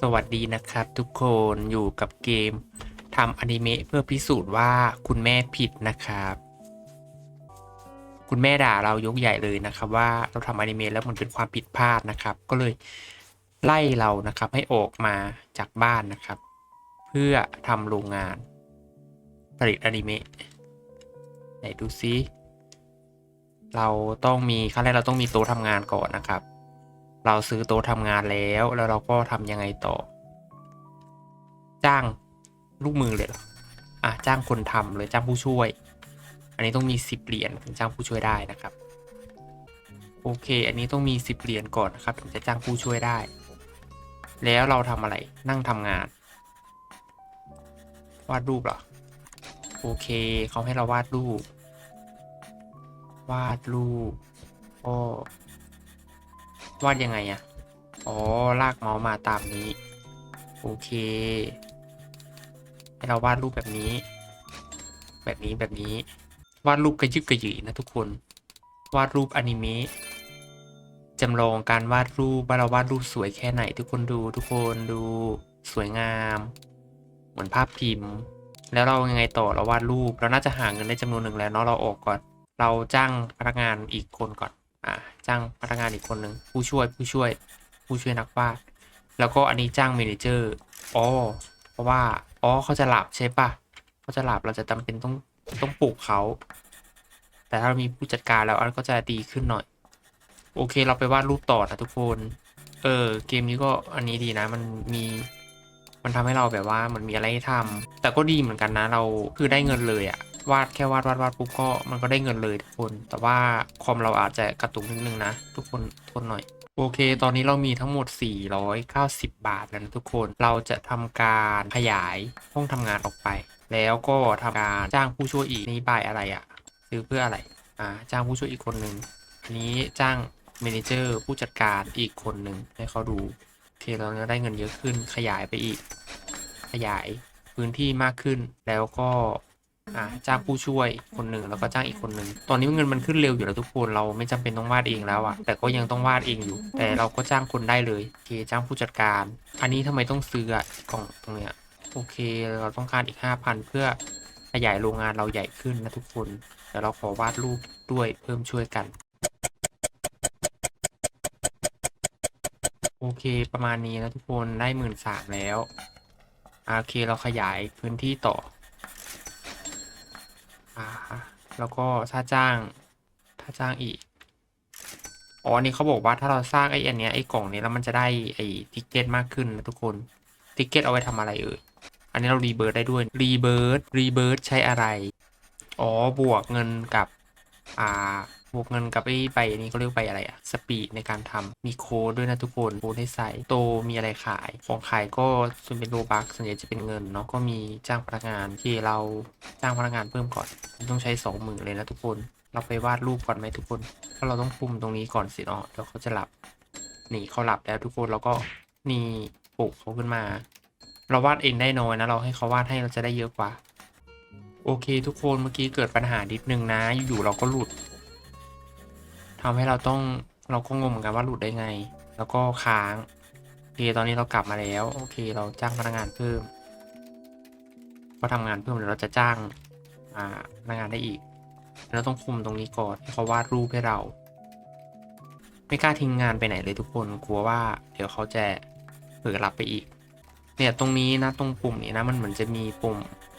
สวัสดีนะครับทุกคนอยู่กับเกมทำอนิเมะเพื่อพิสูจน์ว่าคุณแม่ผิดนะครับ คุณแม่ด่าเรายกใหญ่เลยนะครับ ว่าเราทำอนิเมะแล้วมันเป็นความผิดพลาดนะครับ ก็เลยไล่เรานะครับให้ออกมาจากบ้านนะครับ เพื่อทำโรงงานผลิตอนิเมะไหนดูซิเราต้องมีขั้นแรกเราต้องมีโต๊ะทำงานก่อนนะครับ เราซื้อโต๊ะทำงานแล้ว แล้วเราก็ทำยังไงต่อ จ้างลูกมือเลยเหรออะจ้างคนทำเลยจ้างผู้ช่วย อันนี้ต้องมีสิบเหรียญถึงจ้างผู้ช่วยได้นะครับ โอเค อันนี้ต้องมีสิบเหรียญก่อนนะครับถึงจะจ้างผู้ช่วยได้ แล้วเราทำอะไรนั่งทำงาน วาดรูปเหรอโอเคเขาให้เราวาดรูป วาดรูปก็ วาดยังไงอะอ๋อ ลากเมาส์มาตามนี้ โอเค ให้เราวาดรูปแบบนี้ แบบนี้แบบนี้ วาดรูปกระยึกกระยือนะทุกคน วาดรูปอนิเมะจำลองการวาดรูปว่าเราวาดรูปสวยแค่ไหน ทุกคนดูทุกคนดูสวยงาม เหมือนภาพพิมพ์ แล้วเรายังไงต่อเราวาดรูป เราน่าจะหาเงินได้จำนวนหนึ่งแล้วเนาะเราออกก่อน เราจ้างพนักงานอีกคนก่อน อ่าจ้างพนักงานอีกคนหนึ่งผู้ช่วยผู้ช่วย ผู้ช่วยนักวาดแล้วก็อันนี้จ้างเมเนเจอร์อ๋อเพราะว่าอ๋อเขาจะหลับใช่ปะเขาจะหลับเราจะจำเป็นต้องต้องปลุกเขา แต่ถ้าเรามีผู้จัดการแล้วอันก็จะดีขึ้นหน่อย โอเคเราไปวาดรูปต่อนะทุกคน เออเกมนี้ก็อันนี้ดีนะมันมีมันทำให้เราแบบว่ามันมีอะไรให้ทำแต่ก็ดีเหมือนกันนะเราคือได้เงินเลยอะ วาดแค่วาดวาดวาดปุ๊บก็มันก็ได้เงินเลยทุกคน แต่ว่าคอมเราอาจจะกระตุกนิดนึงนะ ทุกคนทนหน่อยโอเค ตอนนี้เรามีทั้งหมด 490 บาทแล้วนะทุกคน เราจะทำการขยายห้องทำงานออกไป แล้วก็ทำการจ้างผู้ช่วยอีกนี่บายอะไรอะซื้อเพื่ออะไร อ่า จ้างผู้ช่วยอีกคนนึงอันนี้จ้างเมนเจอร์ผู้จัดการอีกคนหนึ่งให้เขาดู โอเค เราจะได้เงินเยอะขึ้น ขยายไปอีก ขยายพื้นที่มากขึ้น แล้วก็ อ่าจ้างผู้ช่วยคนหนึ่งแล้วก็จ้างอีกคนหนึ่งตอนนี้เงินมันขึ้นเร็วอยู่แล้วทุกคนเราไม่จำเป็นต้องวาดเองแล้วอะแต่ก็ยังต้องวาดเองอยู่ แต่เราก็จ้างคนได้เลยโอเคจ้างผู้จัดการ อันนี้ทำไมต้องซื้ออะกล่องตรงเนี้ยโอเคเราต้องการอีกห้าพันเพื่อขยายโรงงานเราใหญ่ขึ้นนะทุกคนเดี๋ยวเราขอวาดรูปด้วยเพิ่มช่วยกันโอเคประมาณนี้นะทุกคนได้หมื่นสามแล้วโอเคเราขยายพื้นที่ต่อ อ่า แล้วก็ถ้าจ้าง ถ้าจ้างอีก อ๋อน,นี่เขาบอกว่าถ้าเราสร้างไอ้อันเนี้ยไอ้กล่องนี้แล้วมันจะได้ไอ้ทิกเก็ตมากขึ้นนะทุกคนทิกเก็ตเอาไว้ทำอะไรเอ่ย อันนี้เรารีเบิร์ดได้ด้วย รีเบิร์ดรีเบิร์ดใช้อะไร อ๋อ บวกเงินกับ อ่า บวกเงินกับไอ้ใบนี้เขาเรียกใบอะไรอะสปีดในการทำมีโค้ดด้วยนะทุกคนโค้ดให้ใส่โตมีอะไรขาย ของขายก็ส่วนเป็นโลบักส่วนใหญ่จะเป็นเงินเนาะก็มีจ้างพนักงานที่เราจ้างพนักงานเพิ่มก่อนต้องใช้สองหมื่นเลยนะทุกคน เราไปวาดรูปก่อนไหมทุกคนเพราะเราต้องคุมตรงนี้ก่อนสิเนาะเดี๋ยวเขาจะหลับหนีเขาหลับแล้วทุกคนเราก็นี่ปลุกเขาขึ้นมา เราวาดเองได้น้อยนะเราให้เขาวาดให้เราจะได้เยอะกว่า โอเค ทุกคนเมื่อกี้เกิดปัญหานิดนึงนะอยู่ๆเราก็หลุด ทำให้เราต้องเราก็งงเหมือนกันว่าหลุดได้ไง แล้วก็ค้างโอเคตอนนี้เรากลับมาแล้ว โอเค เราจ้างพนักงานเพิ่ม ก็ทำงานเพิ่มเดี๋ยวเราจะจ้างอ่าพนักงานได้อีกเราต้องคุมตรงนี้ก่อนให้เขาวาดรูปให้เรา ไม่กล้าทิ้งงานไปไหนเลยทุกคนกลัวว่า เดี๋ยวเขาจะเผลอหลับไปอีก เนี่ยตรงนี้นะตรงปุ่มนี้นะมันเหมือนจะมีปุ่ม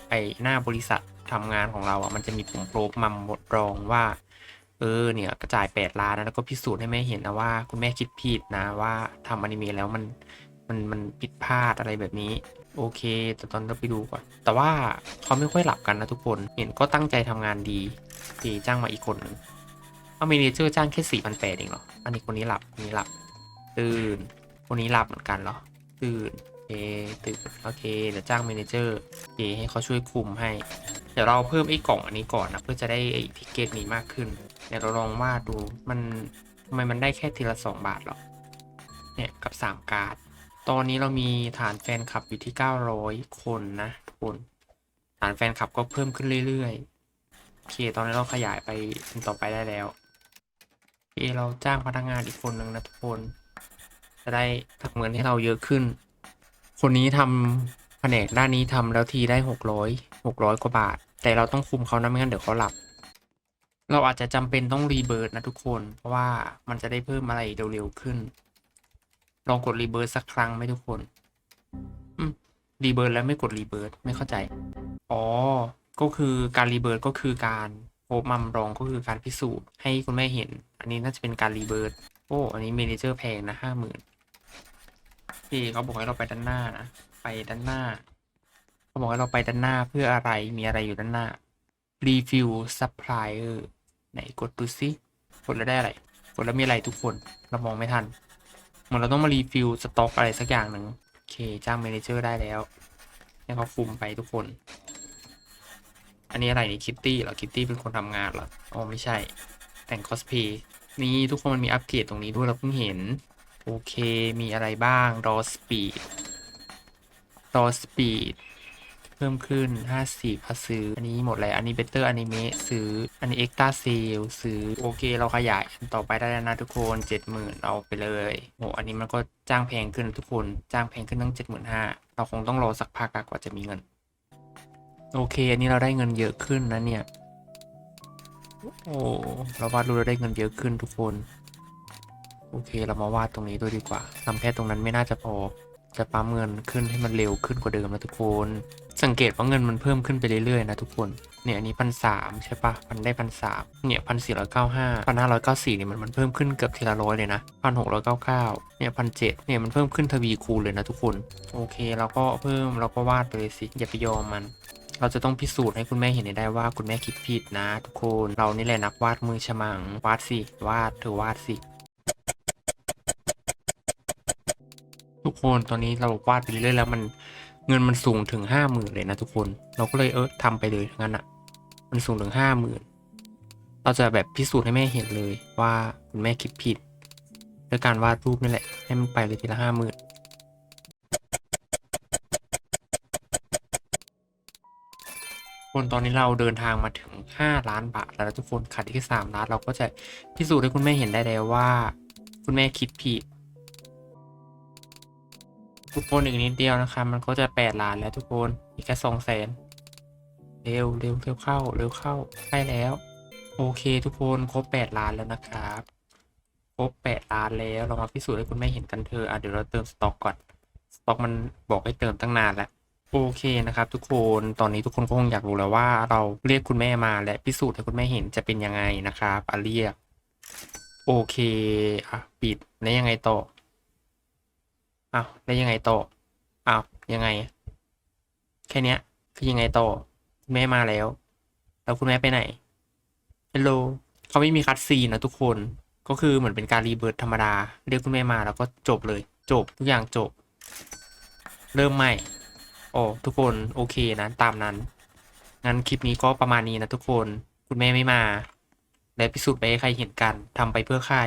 ไอหน้าบริษัททำงานของเราอะมันจะมีปุ่มโปรบมัมบดรองว่า ออเนี่ยกระจายแปดล้านนะแล้วก็พิสูจน์ให้แม่เห็นนะว่า คุณแม่คิดผิดนะว่าทำอนิเมะแล้วมันมันมันผิดพลาดอะไรแบบนี้ โอเค แต่ตอนเราไปดูก่อน แต่ว่าเขาไม่ค่อยหลับกันนะทุกคนเห็นก็ตั้งใจทำงานดีดีจ้างมาอีกคนหนึ่งเอาเมเนเจอร์จ้างแค่สี่พันแปดเองเหรออันนี้คนนี้หลับคนนี้หลับ ตื่นคนนี้หลับเหมือนกันเหรอตื่นโอเคตื่นโอเคเดี๋ยวจ้างเมเนเจอร์โอเคให้เขาช่วยคุมให้ เดี๋ยวเราเพิ่มไอ้กล่องอันนี้ก่อนนะเพื่อจะได้ไอ้ทิเกตนี้มากขึ้น เดี๋ยวเราลองวาดดูมันทำไมมันได้แค่ทีละสองบาทหรอเนี่ยกับสามการ์ดตอนนี้เรามีฐานแฟนคลับอยู่ที่ 900 คนนะทุกคน ฐานแฟนคลับก็เพิ่มขึ้นเรื่อยๆโอเค ตอนนี้เราขยายไปต่อไปได้แล้วโอเคเราจ้างพนักงานอีกคนหนึ่งนะทุกคน จะได้ทักเงินให้เราเยอะขึ้น คนนี้ทำแผนกด้านนี้ทำแล้วทีได้หกร้อยหกร้อยกว่าบาท แต่เราต้องคุมเขานะไม่งั้นเดี๋ยวเขาหลับ เราอาจจะจำเป็นต้องรีเบิร์ดนะทุกคน เพราะว่ามันจะได้เพิ่มอะไรเร็วๆขึ้น ลองกดรีเบิร์ดสักครั้งไหมทุกคนอืมรีเบิร์ดแล้วไม่กดรีเบิร์ดไม่เข้าใจ อ๋อ ก็คือการรีเบิร์ดก็คือการโพบมัมรองก็คือการพิสูจน์ให้คุณแม่เห็น อันนี้น่าจะเป็นการรีเบิร์ดโอ้อันนี้เมเนเจอร์แพงนะห้าหมื่นพี่เขาบอกให้เราไปด้านหน้านะไปด้านหน้าเขาบอกให้เราไปด้านหน้าเพื่ออะไรมีอะไรอยู่ด้านหน้า Review Supplier ไหนกดดูซิกดแล้วได้อะไรกดแล้วมีอะไรทุกคนเรามองไม่ทันเหมือนเราต้องมารีฟิลสต็อกอะไรสักอย่างหนึ่งโอเคจ้างเมนเจอร์ได้แล้วให้เขาคุมไปทุกคน อันนี้อะไรนี่คิตตี้เหรอคิตตี้เป็นคนทำงานเหรออ๋อไม่ใช่ แต่งคอสเพย์นี่ทุกคนมันมีอัปเกรดตรงนี้ด้วยเราเพิ่งเห็น โอเคมีอะไรบ้างรอสปีดรอสปีด พิ่มขึ้น 50พัซื้อ อันนี้หมดเลยอันนี้เบเตอร์อนิเมะซื้อ อันนี้เอ็กตาเซลซื้อ โอเค เราขยายต่อไปได้แล้วนะทุกคน 70,000 เอาไปเลยโหอันนี้มันก็จ้างแพงขึ้นทุกคน จ้างแพงขึ้นตั้ง 75,000 เราคงต้องรอสักพักกว่าจะมีเงิน โอเค อันนี้เราได้เงินเยอะขึ้นนะเนี่ย โอ้เราวาดรูปเราได้เงินเยอะขึ้นทุกคน โอเค เรามาวาดตรงนี้ด้วยดีกว่าทำแค่ตรงนั้นไม่น่าจะพอ จะปั๊มเงินขึ้นให้มันเร็วขึ้นกว่าเดิมนะทุกคน สังเกตว่าเงินมันเพิ่มขึ้นไปเรื่อยๆนะทุกคน เนี่ยอันนี้พันสามใช่ปะพันได้พันสามเนี่ยพันสี่ร้อยเก้าห้าพันห้าร้อยเก้าสี่เนี่ยมันมันเพิ่มขึ้นเกือบทีละร้อยเลยนะพันหกร้อยเก้าเก้าเนี่ยพันเจ็ดเนี่ยมันเพิ่มขึ้นทวีคูณเลยนะทุกคน โอเคเราก็เพิ่มเราก็วาดไปเลยสิ อย่าไปยอมมัน เราจะต้องพิสูจน์ให้คุณแม่เห็นได้ว่าคุณแม่คิดผิดนะ ทุกคน เรานี่แหละนักวาดมือฉมัง วาดสิ วาดเธอวาดสิทุกคนตอนนี้เราวาดไปเรื่อยๆแล้วมัน เงินมันสูงถึงห้าหมื่นเลยนะทุกคน เราก็เลยเออทำไปเลยทั้งนั้นอะมันสูงถึงห้าหมื่นเราจะแบบพิสูจน์ให้แม่เห็นเลยว่าคุณแม่คิดผิดด้วยการวาดรูปนี่แหละ ให้มันไปเลยทีละห้าหมื่นคนตอนนี้เราเดินทางมาถึง 5 ล้านบาทแล้วทุกคนขาดที่3ล้านเราก็จะพิสูจน์ให้คุณแม่เห็นได้แล้วว่า คุณแม่คิดผิด ทุกคนอีกนิดเดียวนะคะมันก็จะ8ล้านแล้วทุกคน อีกแค่สองแสนเร็วเร็วเร็วเข้า เร็วเข้าใกล้แล้ว โอเคทุกคนครบ8ล้านแล้วนะครับครบ8ล้านแล้วเรามาพิสูจน์ให้คุณแม่เห็นกันเถอะอะเดี๋ยวเราเติมสต็อกก่อนสต็อกมันบอกให้เติมตั้งนานแล้วโอเคนะครับ ทุกคนตอนนี้ทุกคนก็คงอยากรู้แล้วว่าเราเรียกคุณแม่มาและพิสูจน์ให้คุณแม่เห็นจะเป็นยังไงนะครับอะเรียก โอเคอะปิดแล้วยังไงต่อ อ้าวแล้วยังไงต่ออ้าวยังไง แค่เนี้ย คือยังไงต่อคุณแม่มาแล้ว แล้วคุณแม่ไปไหนฮัลโหลเขาไม่มีคัดซีนนะทุกคนก็คือเหมือนเป็นการรีเบิร์ตธรรมดา เรียกคุณแม่มาแล้วก็จบเลย จบทุกอย่างจบ เริ่มใหม่โอ้ทุกคนโอเคนะ ตามนั้น งั้นคลิปนี้ก็ประมาณนี้นะทุกคน คุณแม่ไม่มา และพิสูจน์ไปให้ใครเห็นกันทำไปเพื่อใคร